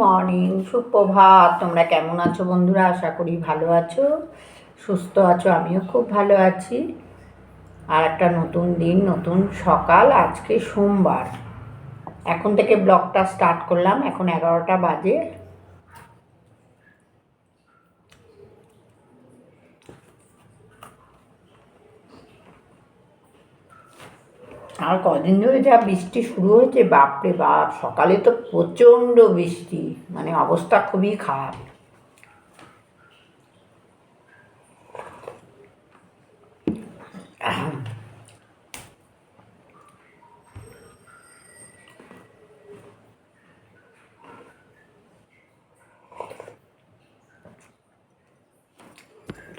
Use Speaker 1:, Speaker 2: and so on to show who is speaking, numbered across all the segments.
Speaker 1: Morning, সুপ্রভাত। তোমরা কেমন আছো বন্ধুরা? আশা করি ভালো আছো, সুস্থ আছো, আমিও খুব ভালো আছি। আর একটা নতুন দিন, নতুন সকাল, আজকে সোমবার। এখন থেকে ব্লগটা স্টার্ট করলাম, এখন এগারোটা বাজে। আর কদিন ধরে যা বৃষ্টি শুরু হয়েছে, বাপরে বাপ, সকালে তো প্রচণ্ড বৃষ্টি। মানে অবস্থা খুবই খারাপ।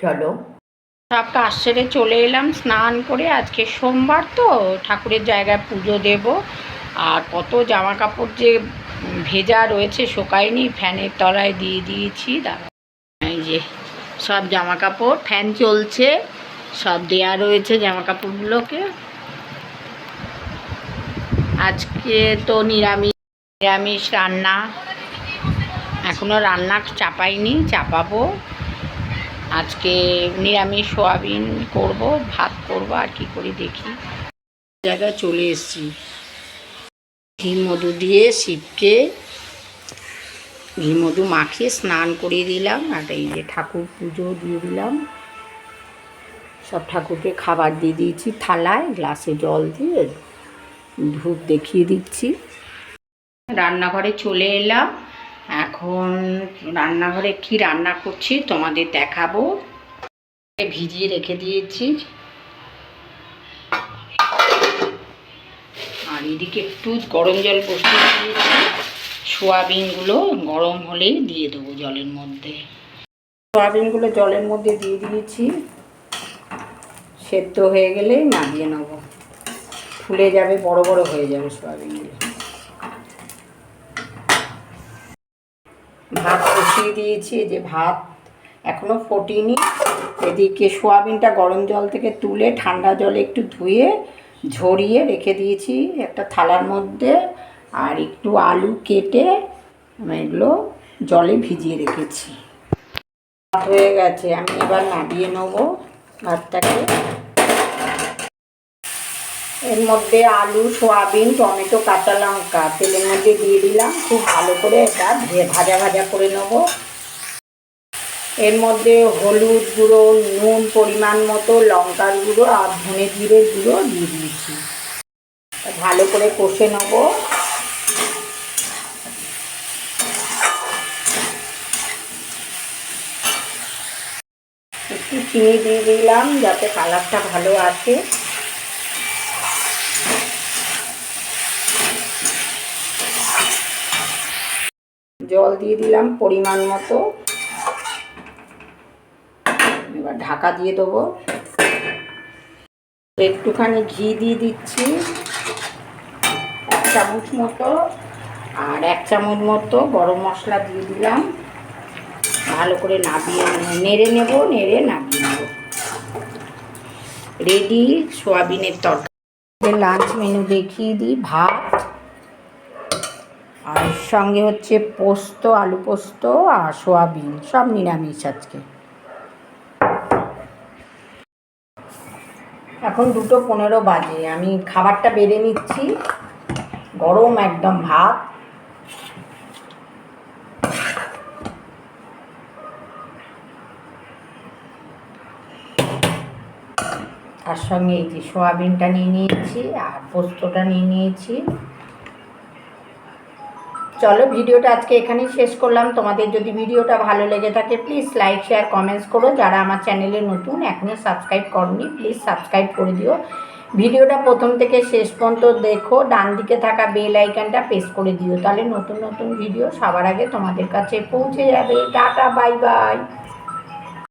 Speaker 1: চলো। সব কাজ চলে এলাম, স্নান করে আজকে সোমবার তো, ঠাকুরের জায়গায় পুজো দেব। আর কত জামা কাপড় যে ভেজা রয়েছে শোকায়নি ফ্যানের তলায় দিয়ে দিয়েছি। দাঁড়া এই যে সব জামা কাপড় ফ্যান চলছে, সব দেয়া রয়েছে জামা কাপড়গুলোকে আজকে তো নিরামিষ নিরামিষ রান্না। এখনও রান্না চাপাইনি, চাপাবো। আজকে নিরামিষ সোয়াবিন করব, ভাত করব, আর কি করি দেখি। জায়গায় চলে এসেছি। ঘি মধু দিয়ে শিবকে ঘি মধু মাখিয়ে স্নান করিয়ে দিলাম, আর এই যে ঠাকুর পুজো দিয়ে দিলাম। সব ঠাকুরকে খাবার দিয়ে দিয়েছি থালায়, গ্লাসে জল দিয়ে ধূপ দেখিয়ে দিচ্ছি। রান্নাঘরে চলে এলাম। এখন রান্নাঘরে কি রান্না করছি তোমাদের দেখাবো। ভিজিয়ে রেখে দিয়েছি। আর এদিকে একটু গরম জল বসিয়ে দিয়েছি। সোয়াবিনগুলো গরম হলেই দিয়ে দেবো জলের মধ্যে। সোয়াবিনগুলো জলের মধ্যে দিয়ে দিয়েছি। সেদ্ধ হয়ে গেলে নামিয়ে নেব। ফুলে যাবে, বড় বড় হয়ে যাবে সোয়াবিনগুলো। ভাত বসিয়ে দিয়েছি যে ভাত এখনও ফোটিনি। এদিকে সোয়াবিনটা গরম জল থেকে তুলে ঠান্ডা জলে একটু ধুয়ে ঝরিয়ে রেখে দিয়েছি একটা থালার মধ্যে আর একটু আলু কেটে আমি এগুলো জলে ভিজিয়ে রেখেছি। হয়ে গেছে, আমি এবার নামিয়ে নেব ভাতটাকে। এর মধ্যে আলু, সোয়াবিন, টমেটো, কাঁচা লঙ্কা, তেলের মধ্যে দিয়ে দিলাম। খুব ভালো করে এটা ভাজা ভাজা করে নেব। এর মধ্যে হলুদ গুঁড়ো, নুন পরিমাণ মতো, লঙ্কার গুঁড়ো আর ধনে জিরের গুঁড়ো দিয়ে দিয়েছি। ভালো করে কষে নেব। একটু চিনি দিয়ে দিলাম যাতে কালারটা ভালো আসে। জল দিয়ে দিলাম পরিমাণ মতো। এবার ঢাকা দিয়ে দেবো। একটুখানি ঘি দিয়ে দিচ্ছি। এক চামচ মতো। আর এক চামচ মতো গরম মশলা দিয়ে দিলাম। ভালো করে নাবিয়ে নেড়ে নেব, নেড়ে নাবিয়ে নেব। রেডি সোয়াবিনের তরকারি। লাঞ্চ মেনু দেখিয়ে দিই, ভাত। আর সঙ্গে হচ্ছে পোস্ত, আলু পোস্ত আর সোয়াবিন। সব নিরামিষ আজকে। এখন দুটো পনেরো বাজে, আমি খাবারটা বেড়ে নিচ্ছি। গরম একদম ভাত। তার সঙ্গে এই যে সোয়াবিনটা নিয়ে নিয়েছি আর পোস্তটা নিয়ে নিয়েছি। চলো ভিডিওটা আজকে এখানেই শেষ করলাম। তোমাদের যদি ভিডিওটা ভালো লেগে থাকে প্লিজ লাইক শেয়ার কমেন্টস করো। যারা আমার চ্যানেলে নতুন এখনও সাবস্ক্রাইব করনি প্লিজ সাবস্ক্রাইব করে দিও। ভিডিওটা প্রথম থেকে শেষ পর্যন্ত দেখো, ডান দিকে থাকা বেল আইকনটা প্রেস করে দিও। তাহলে নতুন নতুন ভিডিও সবার আগে তোমাদের কাছে পৌঁছে যাবে। Tata bye bye